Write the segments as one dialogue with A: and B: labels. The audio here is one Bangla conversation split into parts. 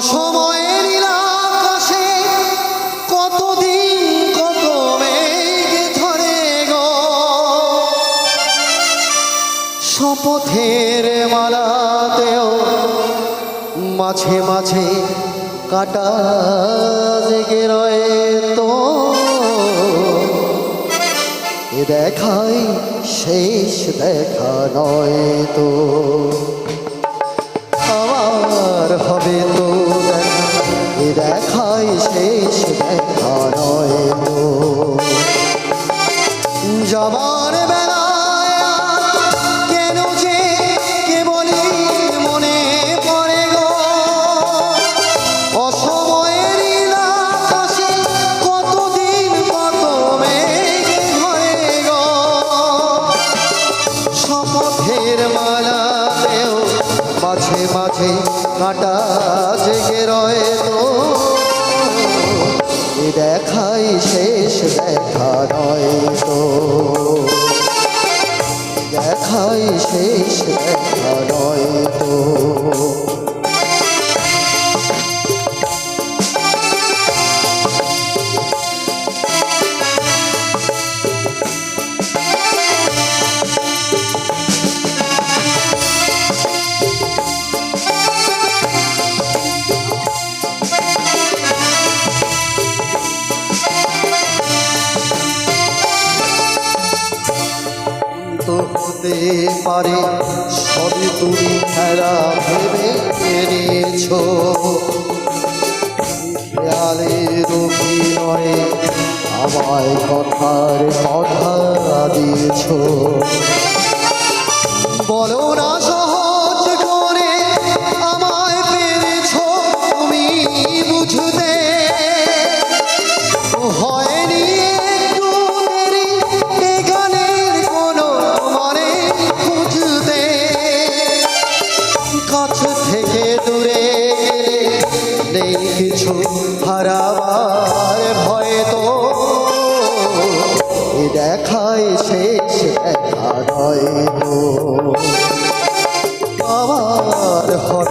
A: অসময়ের আকাশে কতদিন কত মেঘ ধরে গো। শপথের মালাতেও মাঝে মাঝে কাটা জেগে রয়ে তো। এ দেখাই শেষ দেখা নয় তো। আমার হবে তো দেখাই শেষ দেখা নয় তো। যাবার বেলায় আর কেন মাঝে মাঝে কাটা জেগে রয়ে তো। দেখাই শেষ দেখা নয় তো। দেখাই শেষ দেখা নয় তো তো হতে পারে। সবই তুমি খেলা ভেবে পেরেছ খেয়ালের অভিনয়ে আমায় কথার কথা দিয়েছ।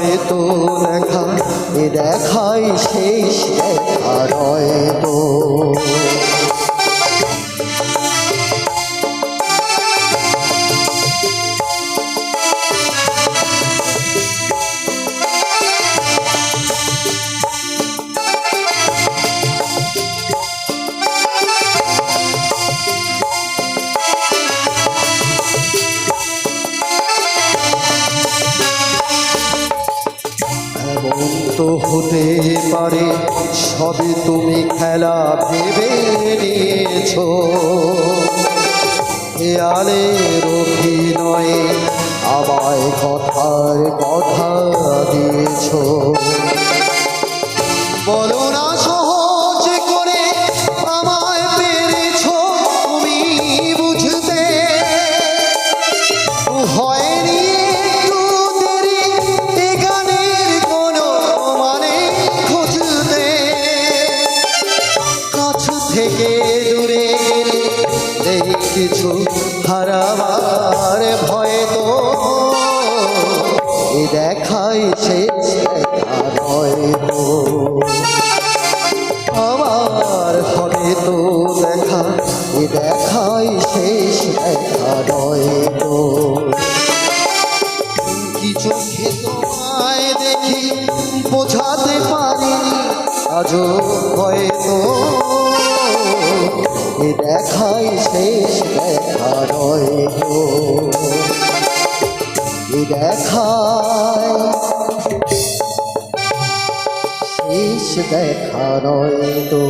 A: হবে তো দেখা এ দেখাই শেষ দেখা রয় তো। তো হতে পারে, সবে তুমি খেলা ভেবে নিয়েছ। খেয়ালের অভিনয়ে আমায় কথার কথা দিয়েছ। বলো না এ দেখাই শেষ দেখা নয় তো আবার হবে তো দেখা, এ দেখাই শেষ দেখা নয় তো কি চোখে তোমায় দেখি, বোঝাতে পারিনি, আজও হয়তো এ দেখাই শেষ দেখা এ দেখায়। শেষ দেখা নয় তো